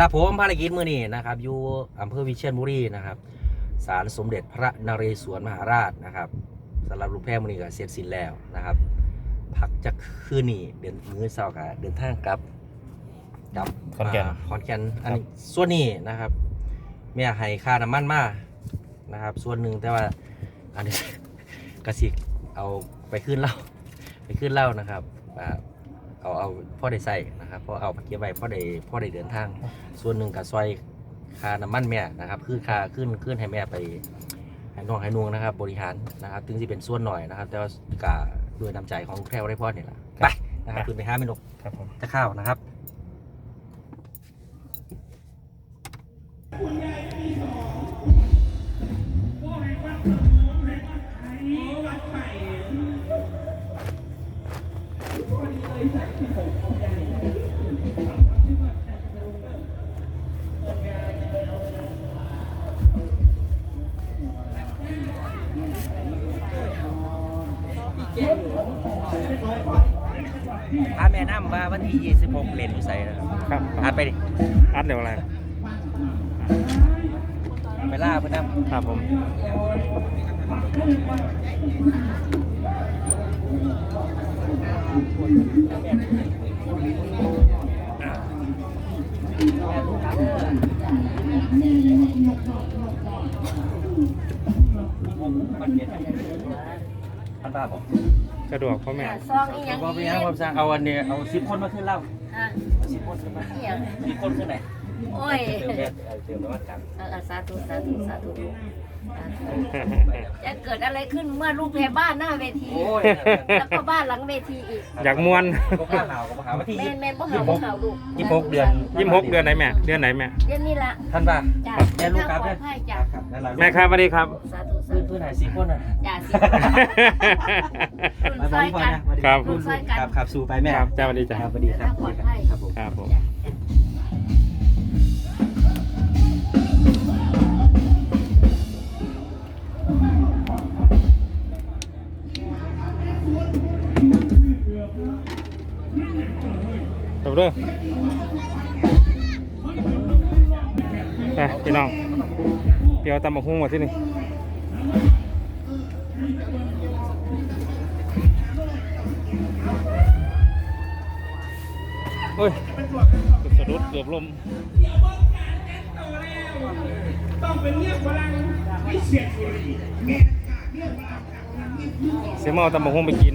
ครับผมภารกิจมื้อนี้นะครับอยู่อำเภอวิเชียรบุรีนะครับศาลสมเด็จพระนเรศวรมหาราชนะครับสำหรับลูกแพร่มื้อนี้ก็เสร็จสิ้นแล้วนะครับพักจะคืนนี้เดินมื้อเช้าก็เดินทางกลับกลับขอนแก่นาขอนแก่นอันนี้ส่วนนี้นะครับแม่ให้ค่าน้ำมันมานะครับ ส่วนหนึ่งแต่ว่าอันนี้กสิเอาไปขึ้นเหล้าไปขึ้นเหล้านะครับอ่าเอาเอาพ่อได้ใส่ นะครับเพราะเอาไปเก็บไว้พ่อได้พ่อได้เดินทาง ส่วนหนึ่งกับซอยค่าน้ำมันแม่นะครับ คือค่าขึ้นขึ้นให้แม่ไปให้น้องให้นวงนะครับ บริหารนะครับ ถึงจะเป็นส่วนหน่อยนะครับ แต่ว่ากาด้วยน้ำใจของแพรวได้พ่อเนี่ยแหละไปนะครับขึ้นไปห้าเมนูครับผมจะข้าวนะครับ พาแม่น้ำมาวันที่ 26เล่นอยู่ใส่นะครับครับอัดไปดิ อัดเดี๋ยวอะไรไปล่าเพื่อนน้ำครับผม พันบาทผมสะดวกพ่อแม่ ซองอีหยังก็ไปยังความสั่งเอาอันเนี้ยเอาสิบคนมาขึ้นเหล่าอะเอาสิบคนขึ้นมาอีหยังสิบคนขึ้นไหนโอ้ยเติมแม่เติมน้ำมันกัน เออสาธุสาธุสาธุ จะเกิดอะไรขึ้นเมื่อลูกแพรบ้านหน้าเวที โอ้ยแล้วก็บ้านหลังเวทีอีก อยากมวนก็ข้าวหาวก็มาหาวันที่ แม่ยี่นแม่นบ่หาบ่หาลูกสิบหกเดือน ยี่สิบหกเดือนไหนแม่ เดือนไหนแม่ เดือนนี้ละท่านบ้าจ้ะแม่ลูกครับปลเนี่อยดภัยจ้ะครับนั่นแหละแม่ครับสวัสดีครับ สาธุสาพื้นธุพื้นไหนสิบคนอะจ้ะสิมาบอกพี่พลอยนะครับ รุ่นซอยกัน ครับครับสู้ไปแม่ครับจ้าสวัสดีจ้าครับสวัสดีครับปลอดภัยครับผม ครับผม จ้ะ เด้อไปพี่น้องเดี๋ยวตำบักหุ่งมาที่นี่เฮ้ยเกือบสะดุดเกือบล้มเสียเมาตำบักหุ่งไปกิน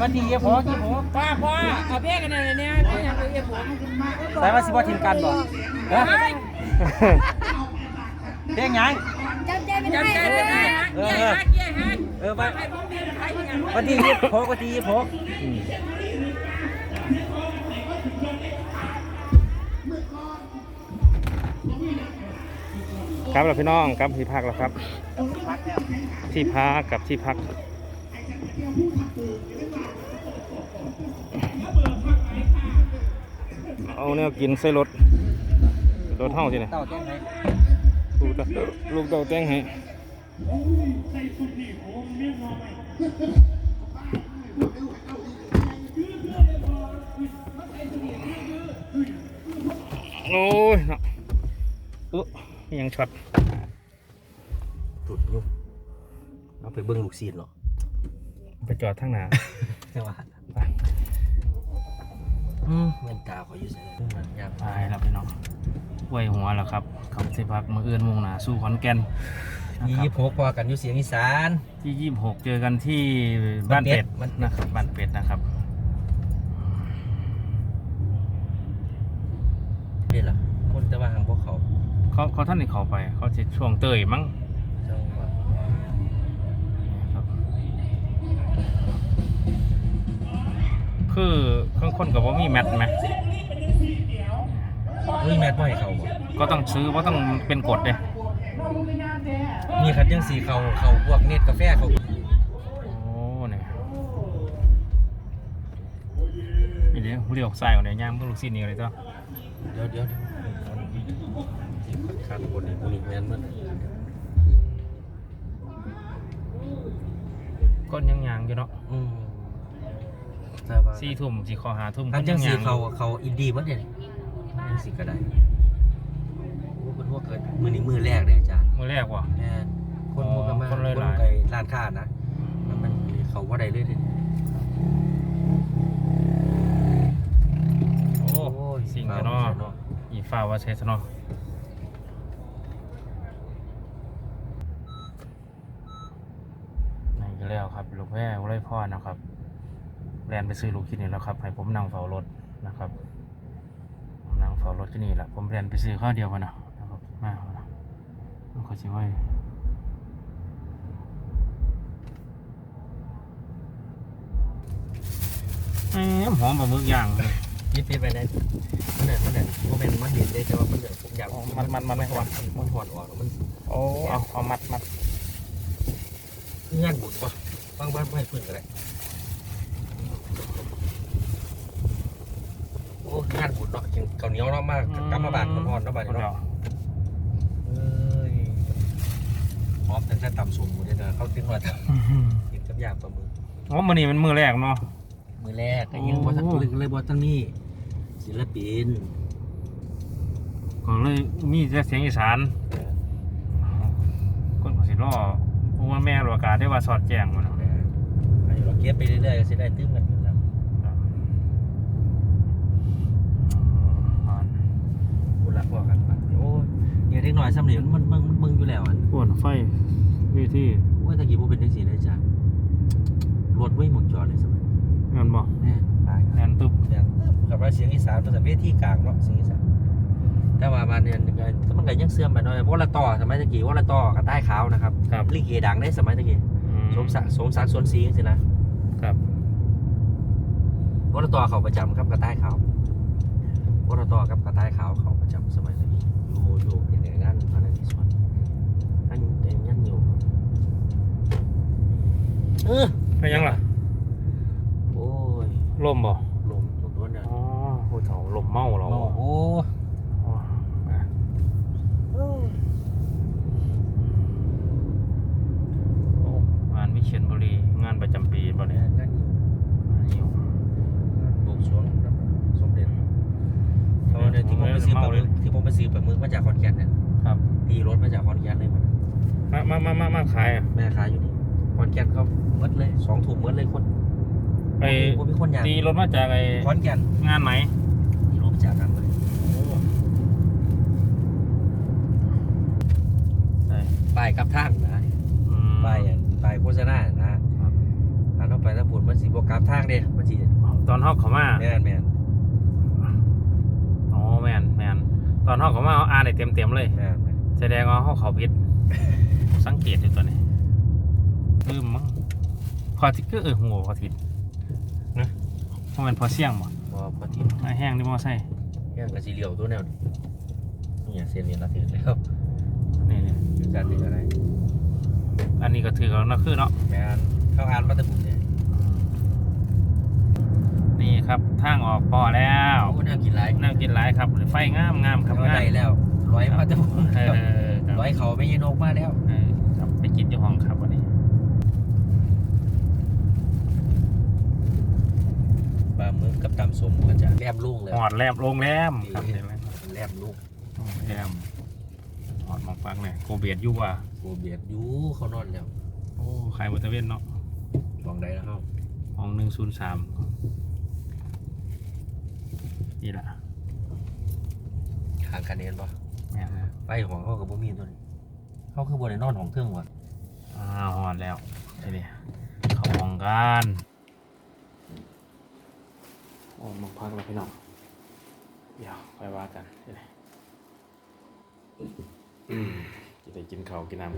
วันดีเยี่ยพอกี่ผมพ่อพ่อเอาเพี้ยกันเลยเนี่ยเพี่ยังไปเยี่ยผมใส่มาสิบ่ทีมกันบ่ฮะเพียงหยังจำใจเป็นจำใจไม่ได้ฮะเยี่ยฮักเยี่ยฮักเออวันให้ผมางวันที่ยี่พกวันที่ยี่พกอืมครับเราพี่น้องครับที่พักแล้วครับ ที่พักกับที่พัก เอาแนวกินใส่รถรถเท่าสิเนี่ยเต่าแจ้งไหนลูกเต่าลูกเต่าแจ้งให้โอ้ยเนาะอุ๊ยยังช็อตถุดอยู่เอาไปเบิ้งลูกซีนหรอไปจอดทั้งหนาใช่ป่ะอืม เงินตาขออยู่ใส่เลยมันยากไปแล้วพี่น้องห้วยหัวแล้วครับเขาสิพักมือเอื้อนมุ่งหนาสู้ขอนแก่นนะยี่ครับพกพอกันอยู่เสียงอีสานที่ยี่สิบหกเจอกันที่บ้านเป็ดบ้านเป็ดนะครับบ้านเป็ดนะครับเรียนล่ะคนแต่ว่าหางพวกเขาเขาเขาท่านนี่เขาไป เขาจะช่วงเตยมั้ง ครับคือเครื่องคนกับว่ามีแมทไหมเฮ้ยแมทบ่ให้เขาบ่ก็ต้องซื้อว่าต้องเป็นกฎเลยมีคันยังสีเขาเขาพวกเน็ตกาแฟเขาโอ้เนี่ยนี่เดี๋ยวเรียกสายก่อนเดี๋ยวย่างเพิ่งลูกศิษย์นี่เลยจ้ะเดี๋ยวเดี๋ยวเดี๋ยวขาดคนนี่คนนี้แม่นมันก้นยังยางอยู่เนาะ อืมแต่ว่าสี่ทุ่มสี่คอหาทุ่มคันจังสีก้นยเขาเขาอินดี้บ่เด่นจังสีก็ได้โอ้เป็นพวกเกิดมือนี้มือแรกเลยอาจารย์มือแรกว่ะแม่นคนพวกกันมาคนหลายๆไกร้านค้านะมันมันเขาว่าได้เลยเด้โอ้โอ้ยสิ่งกันเนาะอีฟ้าว่าใช้ซะเนาะนี่ก็แล้วครับลูกแพ้วไรพ่อนะครับ แลนไปซื้อลูกคิดนี่แล้วครับให้ผมนั่งเฝ้ารถนะครับผมนั่งเฝ้ารถที่นี่แหละผมแลนไปซื้อข้าวเดียวกันนะนะครับมาเอานะมันก็จะไว้แหมหอมปลาหมึกย่างเลยยิบไปไปไหนมันเนี่ยมันเนี่ยมันเป็นมันเห็นได้แต่ว่ามันเนี่ยผมอยากอ๋อมันมันมันไม่หวานมันหวานออกแล้วมันโอ้เอาเอามัดมัดงานบุญปะบางบ้านไม่ให้พื้นก็ได้โอ้งานบุญ เนาะกินข้าวเหนียวเนาะมากกำมาบานมันหอนเนาะบานคนเดียวเนาะเอ้ยหอมแต่แต่ต่ำสูงหมดเลยนะเขาติ้งมาทำกินกับยางปลาหมึกอ๋อมันนี่มันมือแรกเนาะมือแรกก็ยังบอทันเลยเลยบอทันนี่ศิลปินก็เลยมีแต่เสียงอีสานคนก็สิรอผู้ว่าแม่รัวกาได้ว่าสอดแจ้งมันเนาะอายุเราเก็บไปเรื่อยๆก็จะได้ตื้มกันขึ้นแล้วอ่อน พูด ละพวกกันไปโอ้ยเนี่ยเด็กหน่อยซ้ำนี่มันมันมันมึงอยู่แล้วอะอ้วนไฟเวทีโอ้ยตะกี้พวกเป็นจังสีเลยจ้ะรถไม่หมดจอดเลยสมัยเงินบ่แน่ตายแน่นตึบแต่กับว่าเสียงอีสานภาษาเวทีกลางเนาะเสียงอีสานแต่ว่ามาเนี่ยมันก็ยังเสื่อมไปหน่อยวอลต่อสมัยตะกี้วอลต่อกับใต้ขาวนะครับครับลิเกดังได้สมัยตะกี้อืมสมศักดิ์สมศักดิ์ส่วนสีสินะครับวอลต่อเขาประจำครับกับใต้ขาว วอลต่อกับกับใต้ขาวเขาประจำสมัยตะกี้อยู่อยู่เป็นอย่างนั้นตอนนั้นที่สวนอันเอ็มยันอยู่เออไปยังล่ะโอ้ยลมบ่ลมตรงนู้นเนี่ยอ๋อผู้เฒ่าลมเมาเราโอ้โหอ๋ออะโอ้งานวิเชียรบุรีงานประจำปีบ่เนี่ยนั่นอยู่อันนี้อยู่บวงสรวงสมเด็จเขาเนี่ย ที่ผมไปซื้อปลาหมึกที่ผมไปซื้อปลาหมึกมาจากขอนแก่นเนี่ยครับ ตีรถมาจากขอนแก่นเลยมันมามามามามาขายอะแม่ค้าอยู่นี่ขอนแก่นก็หมดเลยสองถุงหมดเลยคนไปผมมีคนอยากตีรถมาจากไอ้ขอนแก่นงานไหนตีรถมาจากกันเลยได้ป้ายกับทางนะอืมป้ายอันป้ายโฆษณานะครับอันเอาไปถ้าบุญมันสีบวกกับทางเด้มันสีตอนฮอกเขามาแม่นแม่นอ๋อแม นแมนตอนฮอกเขามาเอาอ่านได้เต็มเต็มๆเลย แม่นแม่นแสดงว่าเขาเขาพิษสังเกตอยู่ตัวนี้ลืมมั้งพอทิกก็เออหัวพอทิศนะเพราะมันพอเสี่ยงบ่พอพอทีไอ้แห้งนี่มอใส่แม่งกับสีเหลียวตัวแนวนี้นี่อย่างเส้นนี้เราถือเลยครับนี่นี่คือการถืออะไร อันนี้ก็ถือกันนะคือเนาะแม่นเข้าอ่านมาแตะบุญเนี่ยนี่ ครับทางออกพอแล้วโอ้แนวกินไรน่ากินหลายครับ ไฟงามงามครับทำงาได้มแล้วร้อยมาแตะบุญเอครับอครับร้อยเขาไม่ยินกมาแล้วเออครับไปกินที่ห้องครับวันนี้ปลาหมึกกับตำสมก็จะแลบลุ่งเลยหอดแลบโรงแรมครับเห็นไหมแลบลุ่งโรงแรมหอดหมองฟังเลยโกเบียดอยูว่าโบเบียดอยูเขานอนแล้วโอ้ขายบนตะเวนเนาะมองได้แล้วครับห้องหนึ่งศูนย์สาม นี่แหละทางกันเองปะแม่นนะไปของเขากับบ่มีตัวนี้เขาคือบนในนอนของเครื่องวะอ้าวหอดแล้วทีนี้เขาห้องกันโอ้มึงพักแล้วพี่น้องเดี๋ยวค่อยว่ากันทีนี้อืมจะได้กินข้าวกินน้ำ